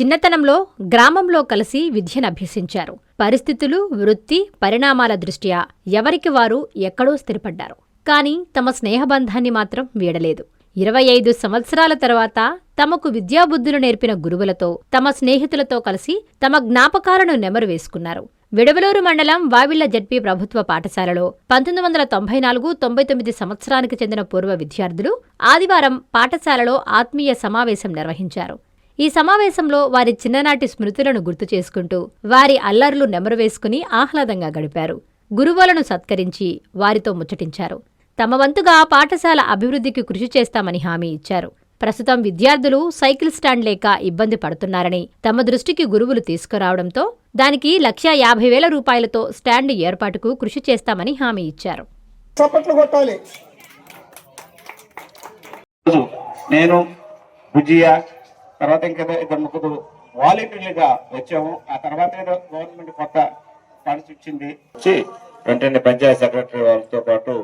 చిన్నతనంలో గ్రామంలో కలిసి విద్యనభ్యసించారు పరిస్థితులు వృత్తి పరిణామాల దృష్ట్యా ఎవరికి వారు ఎక్కడో స్థిరపడ్డారు. కానీ తమ స్నేహబంధాన్ని మాత్రం వీడలేదు. ఇరవై ఐదు సంవత్సరాల తర్వాత తమకు విద్యాబుద్ధులు నేర్పిన గురువులతో తమ స్నేహితులతో కలిసి తమ జ్ఞాపకాలను నెమరు వేసుకున్నారు. విడవలూరు మండలం వావిళ్ళ జడ్పీ ప్రభుత్వ పాఠశాలలో పంతొమ్మిది వందల తొంభై నాలుగు తొంభై తొమ్మిది సంవత్సరానికి చెందిన పూర్వ విద్యార్థులు ఆదివారం పాఠశాలలో ఆత్మీయ సమావేశం నిర్వహించారు. ఈ సమావేశంలో వారి చిన్ననాటి స్మృతులను గుర్తు చేసుకుంటూ వారి అల్లర్లు నెమరు వేసుకుని ఆహ్లాదంగా గడిపారు. గురువులను సత్కరించి వారితో ముచ్చటించారు. తమ వంతుగా పాఠశాల అభివృద్ధికి కృషి చేస్తామని హామీ ఇచ్చారు. ప్రస్తుతం విద్యార్థులు సైకిల్ స్టాండ్ లేక ఇబ్బంది పడుతున్నారని తమ దృష్టికి గురువులు తీసుకురావడంతో దానికి లక్ష యాభై వేల రూపాయలతో స్టాండ్ ఏర్పాటుకు కృషి చేస్తామని హామీ ఇచ్చారు. చప్పట్లు కొట్టాలి. రోజు నేను తర్వాత ఇంకా ఇద్దరు ముగ్గురు వాలంటీర్లుగా వచ్చాము. ఆ తర్వాత ఏదో గవర్నమెంట్ కొత్త ఫండ్స్ ఇచ్చింది. వచ్చి వెంటనే పంచాయత్ సెక్రటరీ వాళ్ళతో పాటు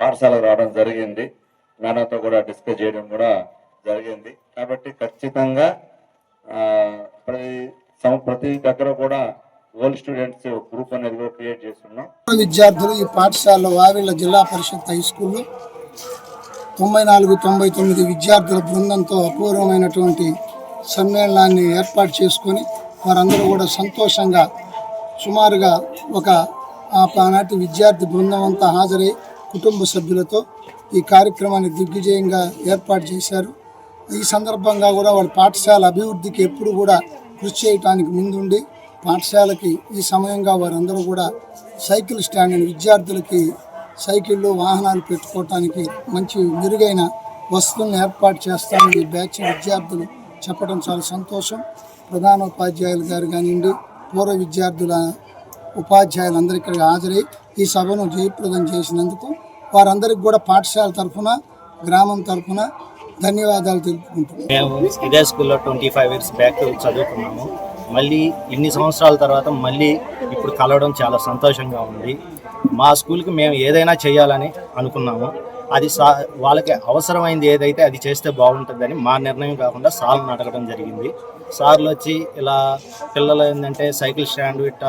పాఠశాలకు రావడం జరిగింది. మేడంతో కూడా డిస్కస్ చేయడం కూడా జరిగింది. కాబట్టి ఖచ్చితంగా ఆ, ప్రతి సం- ప్రతి దగ్గర కూడా ఓల్డ్ స్టూడెంట్స్ గ్రూప్ అనేది క్రియేట్ చేస్తున్నాం. విద్యార్థులు ఈ పాఠశాలలో వావిళ్ళ జిల్లా పరిషత్ హై స్కూల్లో తొంభై నాలుగు తొంభై తొమ్మిది విద్యార్థుల బృందంతో అపూర్వమైనటువంటి సమ్మేళనాన్ని ఏర్పాటు చేసుకొని వారందరూ కూడా సంతోషంగా సుమారుగా ఒక ఆనాటి విద్యార్థి బృందం అంతా హాజరై కుటుంబ సభ్యులతో ఈ కార్యక్రమాన్ని దిగ్విజయంగా ఏర్పాటు చేశారు. ఈ సందర్భంగా కూడా వాళ్ళ పాఠశాల అభివృద్ధికి ఎప్పుడు కూడా కృషి చేయడానికి ముందుండి పాఠశాలకి ఈ సమయంగా వారందరూ కూడా సైకిల్ స్టాండ్ విద్యార్థులకి సైకిళ్ళు వాహనాలు పెట్టుకోవటానికి మంచి మెరుగైన వస్తువులను ఏర్పాటు చేస్తామని బ్యాచ్ విద్యార్థులు చెప్పడం చాలా సంతోషం. ప్రధానోపాధ్యాయులు గారు కానివ్వండి పూర్వ విద్యార్థుల ఉపాధ్యాయులందరూ ఇక్కడ హాజరై ఈ సభను జయప్రదం చేసినందుకు వారందరికీ కూడా పాఠశాల తరఫున గ్రామం తరఫున ధన్యవాదాలు తెలుపుకుంటున్నాను. మేము ఇదే స్కూల్లో ట్వంటీ ఫైవ్ ఇయర్స్ బ్యాక్ చదువుకున్నాము. మళ్ళీ ఇన్ని సంవత్సరాల తర్వాత మళ్ళీ ఇప్పుడు కలవడం చాలా సంతోషంగా ఉంది. మా స్కూల్కి మేము ఏదైనా చేయాలని అనుకున్నాము. అది సా వాళ్ళకి అవసరమైంది ఏదైతే అది చేస్తే బాగుంటుందని మా నిర్ణయం కాకుండా సార్లను అడగడం జరిగింది. సార్లు వచ్చి ఇలా పిల్లలు ఏంటంటే సైకిల్ స్టాండ్ ఇట్ట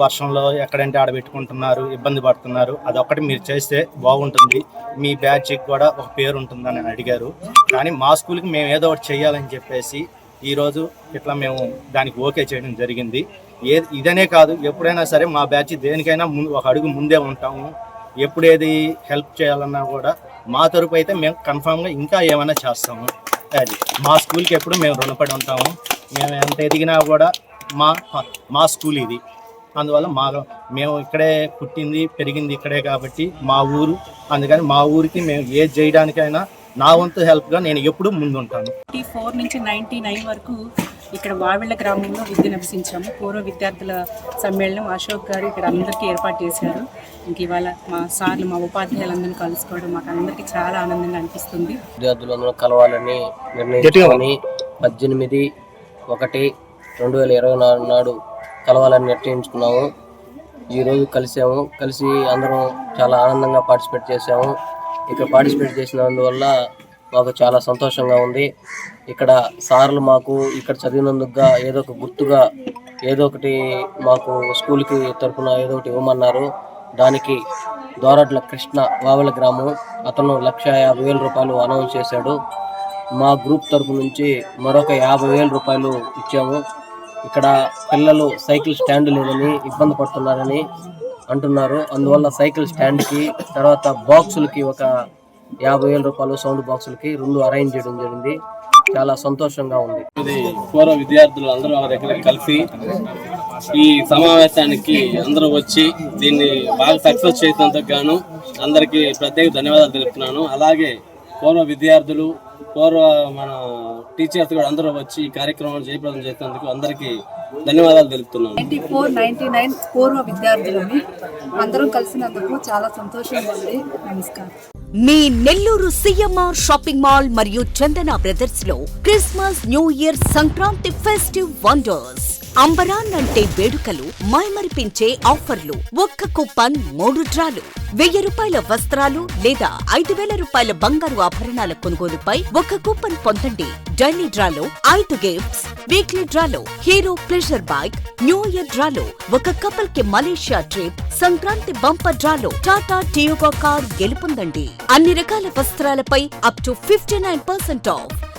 వర్షంలో ఎక్కడంటే ఆడ పెట్టుకుంటున్నారు ఇబ్బంది పడుతున్నారు. అదొక్కటి మీరు చేస్తే బాగుంటుంది. మీ బ్యాచ్కి కూడా ఒక పేరు ఉంటుందని అడిగారు. కానీ మా స్కూల్కి మేము ఏదో ఒకటి చేయాలని చెప్పేసి ఈరోజు ఇట్లా మేము దానికి ఓకే చేయడం జరిగింది. ఏ ఇదనే కాదు ఎప్పుడైనా సరే మా బ్యాచ్ దేనికైనా ముందు ఒక అడుగు ముందే ఉంటాము. ఎప్పుడు ఏది హెల్ప్ చేయాలన్నా కూడా మా తరపు అయితే మేము కన్ఫామ్గా ఇంకా ఏమైనా చేస్తాము. అది మా స్కూల్కి ఎప్పుడు మేము రుణపడి ఉంటాము. మేము ఎంత ఎదిగినా కూడా మా మా స్కూల్ ఇది. అందువల్ల మా మేము ఇక్కడే పుట్టింది పెరిగింది ఇక్కడే కాబట్టి మా ఊరు అందుకని మా ఊరికి మేము ఏది చేయడానికైనా నా వంతు హెల్ప్గా నేను ఎప్పుడూ ముందుంటాను. ఫోర్ నుంచి నైంటీ నైన్ వరకు ఇక్కడ వావిళ్ళ గ్రామంలో విద్యను అభ్యసించాము పూర్వ విద్యార్థుల సమ్మేళనం అశోక్ గారు ఇక్కడ అందరికీ ఏర్పాటు చేశారు. ఇంక ఇవాళ మా సార్లు మా ఉపాధ్యాయులందరినీ కలుసుకోవడం మాకు అందరికీ చాలా ఆనందంగా అనిపిస్తుంది. విద్యార్థులందరూ కలవాలని నిర్ణయించుకొని పద్దెనిమిది ఒకటి రెండు వేల ఇరవై నాలుగు నాడు కలవాలని నిర్ణయించుకున్నాము. ఈరోజు కలిసాము కలిసి అందరం చాలా ఆనందంగా పార్టిసిపేట్ చేసాము ఇక్కడ పార్టిసిపేట్ చేసినందువల్ల మాకు చాలా సంతోషంగా ఉంది. ఇక్కడ సార్లు మాకు ఇక్కడ చదివినందుకుగా ఏదో ఒక గుర్తుగా ఏదో ఒకటి మాకు స్కూల్కి తరఫున ఏదో ఒకటి ఇవ్వమన్నారు. దానికి దోరడ్ల కృష్ణ వావల గ్రామం అతను లక్ష యాభై వేల రూపాయలు అనౌన్స్ చేశాడు. మా గ్రూప్ తరపు నుంచి మరొక యాభై వేల రూపాయలు ఇచ్చాము. ఇక్కడ పిల్లలు సైకిల్ స్టాండ్ లేదని ఇబ్బంది పడుతున్నారని అంటున్నారు. అందువల్ల సైకిల్ స్టాండ్కి తర్వాత బాక్సులకి ఒక యాభై వేల రూపాయలు సౌండ్ బాక్సులకి రెండు అరేంజ్ చేయడం జరిగింది. చాలా సంతోషంగా ఉంది. ఇది పూర్వ విద్యార్థులు అందరూ ఒక దగ్గర కలిసి ఈ సమావేశానికి అందరూ వచ్చి దీన్ని బాగా సక్సెస్ చేసినందుకు గాను అందరికీ ప్రత్యేక ధన్యవాదాలు తెలుపుతున్నాను. అలాగే పూర్వ విద్యార్థులు పూర్వ మన టీచర్స్ కూడా అందరూ వచ్చి ఈ కార్యక్రమాన్ని జయప్రదం చేసినందుకు అందరికీ ధన్యవాదాలు తెలుపుతున్నాను. నైంటీ ఫోర్ నైంటీ నైన్ పూర్వ విద్యార్థులని అందరం కలిసినందుకు చాలా సంతోషంగా ఉంది. నమస్కారం. మీ నెల్లూరు సిఎంఆర్ షాపింగ్ మాల్ మరియు Chandana బ్రదర్స్లో Christmas new year Sankranti festive wonders. అంబరాన్ అంటే వేడుకలు మైమరిపించే ఆఫర్లు ఒక్క కూపన్ మూడు డ్రాలు. వెయ్యి రూపాయల వస్త్రాలు లేదా ఐదు వేల రూపాయల బంగారు ఆభరణాల కొనుగోలుపై ఒక కూపన్ పొందండి. డైలీ డ్రాలో ఐదు గిఫ్ట్స్. వీక్లీ డ్రాలో Hero Pleasure bike new year డ్రాలో ఒక కపుల్కి మలేషియా ట్రిప్ సంక్రాంతి బంపర్ డ్రాలో టాటా టియోగో కార్ గెలుపొందండి. అన్ని రకాల వస్త్రాలపై up to fifty nine percent off